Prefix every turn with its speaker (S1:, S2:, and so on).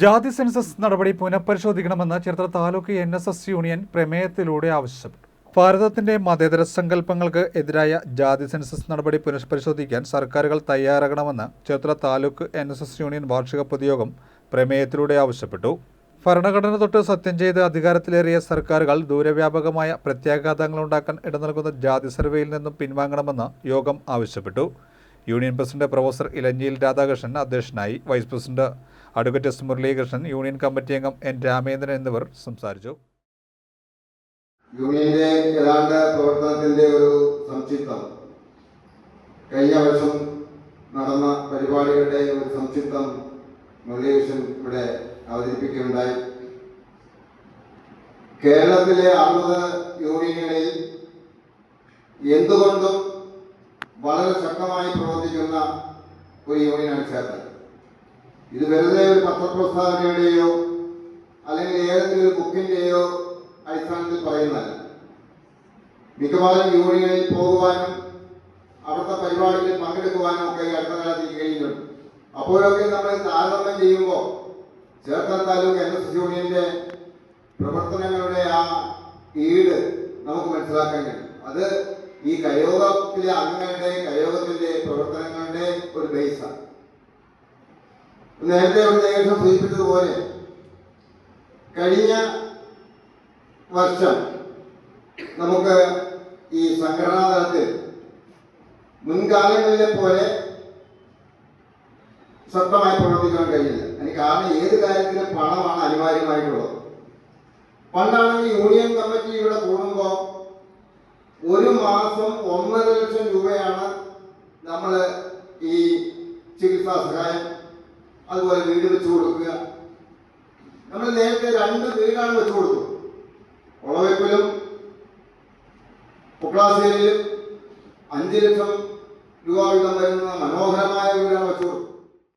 S1: ജാതി സെൻസസ് നടപടി പുനഃപരിശോധിക്കണമെന്ന് ചിത്ര taluk N S S union പ്രമേയത്തിലൂടെ ആവശ്യപ്പെട്ടു. ഭാരതത്തിന്റെ മതേതര സങ്കല്പങ്ങൾക്ക് എതിരായ ജാതി സെൻസസ് നടപടി പുനഃപരിശോധിക്കാൻ സർക്കാരുകൾ തയ്യാറാകണമെന്ന് Cherthala taluk N S S union വാർഷിക പൊതുയോഗം പ്രമേയത്തിലൂടെ ആവശ്യപ്പെട്ടു. ഭരണഘടന തൊട്ട് സത്യം ചെയ്ത് അധികാരത്തിലേറിയ സർക്കാരുകൾ ദൂരവ്യാപകമായ പ്രത്യാഘാതങ്ങൾ ഉണ്ടാക്കാൻ ഇടനൽകുന്ന ജാതി സർവേയിൽ നിന്നും പിൻവാങ്ങണമെന്ന് യോഗം ആവശ്യപ്പെട്ടു. യൂണിയൻ പ്രസിഡന്റ് പ്രൊഫസർ ഇലഞ്ഞിയിൽ രാധാകൃഷ്ണൻ അധ്യക്ഷനായി vice president advocate S Muralikrishnan union committee അംഗം എൻ രാമേന്ദ്രൻ എന്നിവർ സംസാരിച്ചു.
S2: യൂണിയന്റെ ഏതാണ്ട് പ്രവർത്തനത്തിന്റെ ഒരു സംക്ഷിപ്തം. കഴിഞ്ഞ വർഷം നടന്ന പരിപാടികളുടെ ഒരു സംക്ഷിപ്തം മുരളീകൃഷ്ണൻ ഇവിടെ അവതരിപ്പിക്കുകയുണ്ടായി. കേരളത്തിലെ അറുപത് യൂണിയനുകളിൽ എന്തുകൊണ്ടും വളരെ ശക്തമായി പ്രവർത്തിക്കുന്ന ഒരു യൂണിയനാണ് ചേർത്തൽ ഇത് വെറുതെ ഒരു പത്രപ്രസ്താവനയുടെയോ അല്ലെങ്കിൽ ഏതെങ്കിലും ഒരു ബുക്കിന്റെയോ അടിസ്ഥാനത്തിൽ പറയുന്നതല്ല. മിക്കവാറും യൂണിയനിൽ പോകുവാനും അവിടുത്തെ പരിപാടികളിൽ പങ്കെടുക്കുവാനും ഒക്കെ അടുത്ത കാലത്ത് കഴിഞ്ഞിട്ടുണ്ട് അപ്പോഴൊക്കെ നമ്മൾ താരതമ്യം ചെയ്യുമ്പോൾ Cherthala taluk N S S യൂണിയന്റെ പ്രവർത്തനങ്ങളുടെ ആ ഈട് നമുക്ക് മനസ്സിലാക്കാൻ കഴിയും. അത് ഈ കയോഗത്തിലെ അംഗങ്ങളുടെ കയോഗത്തിന്റെ പ്രവർത്തനങ്ങളുടെ ഒരു ബേസാണ് നേരത്തെ അവിടെ ഏകദേശം സൂചിപ്പിച്ചതുപോലെ കഴിഞ്ഞ വർഷം നമുക്ക് ഈ സംഘടനാ തലത്തിൽ മുൻകാലങ്ങളിലെ പോലെ ശക്തമായി പ്രവർത്തിക്കാൻ കഴിയില്ല അതിന് കാരണം ഏത് കാര്യത്തിലും പണമാണ് അനിവാര്യമായിട്ടുള്ളത്. പണ്ടാണെങ്കിൽ യൂണിയൻ കമ്മിറ്റി ഇവിടെ കൂടുമ്പോൾ ഒരു മാസം ഒന്നര ലക്ഷം രൂപയാണ് നമ്മൾ ഈ ചികിത്സാ സഹായം അതുപോലെ വീട് വെച്ച് കൊടുക്കുക. നമ്മൾ നേരത്തെ രണ്ട് വീടാണ് വെച്ച് കൊടുത്തത് ഒളവെപ്പിലും പുക്ലാശ്ശേരിയിലും അഞ്ച് ലക്ഷം രൂപ വീതം വരുന്ന മനോഹരമായ വീടാണ് വെച്ചു കൊടുത്തു.